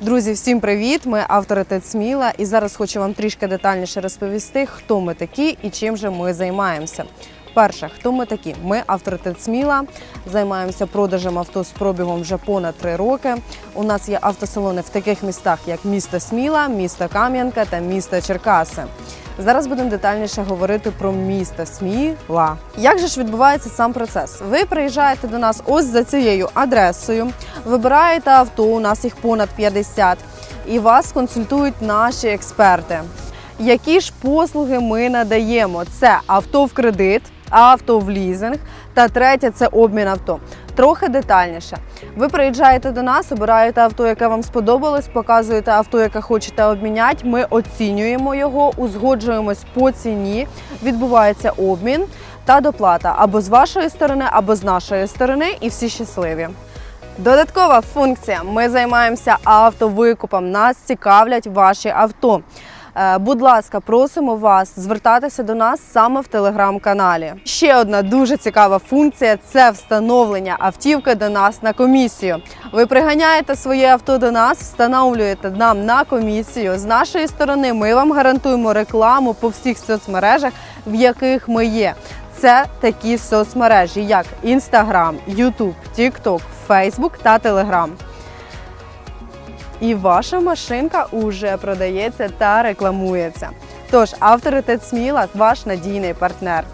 Друзі, всім привіт! Ми авторитет Сміла, і зараз хочу вам трішки детальніше розповісти, хто ми такі і чим же ми займаємося. Перше, хто ми такі? Ми авторитет Сміла, займаємося продажем авто з пробігом вже понад три роки. У нас є автосалони в таких містах, як місто Сміла, місто Кам'янка та місто Черкаси. Зараз будемо детальніше говорити про місто Сміла. Як же ж відбувається сам процес? Ви приїжджаєте до нас ось за цією адресою, вибираєте авто, у нас їх понад 50, і вас консультують наші експерти. Які ж послуги ми надаємо? Це авто в кредит, авто в лізинг та третє це обмін авто. Трохи детальніше. Ви приїжджаєте до нас, обираєте авто, яке вам сподобалось, показуєте авто, яке хочете обміняти. Ми оцінюємо його, узгоджуємось по ціні, відбувається обмін та доплата або з вашої сторони, або з нашої сторони, і всі щасливі. Додаткова функція. Ми займаємося автовикупом. Нас цікавлять ваші авто. Е, Будь ласка, просимо вас звертатися до нас саме в телеграм-каналі. Ще одна дуже цікава функція це встановлення автівки до нас на комісію. Ви приганяєте своє авто до нас, встановлюєте нам на комісію. З нашої сторони ми вам гарантуємо рекламу по всіх соцмережах, в яких ми є. Це такі соцмережі, як Instagram, YouTube, TikTok, Facebook та Telegram. І ваша машинка уже продається та рекламується. Тож авторитет Сміла ваш надійний партнер.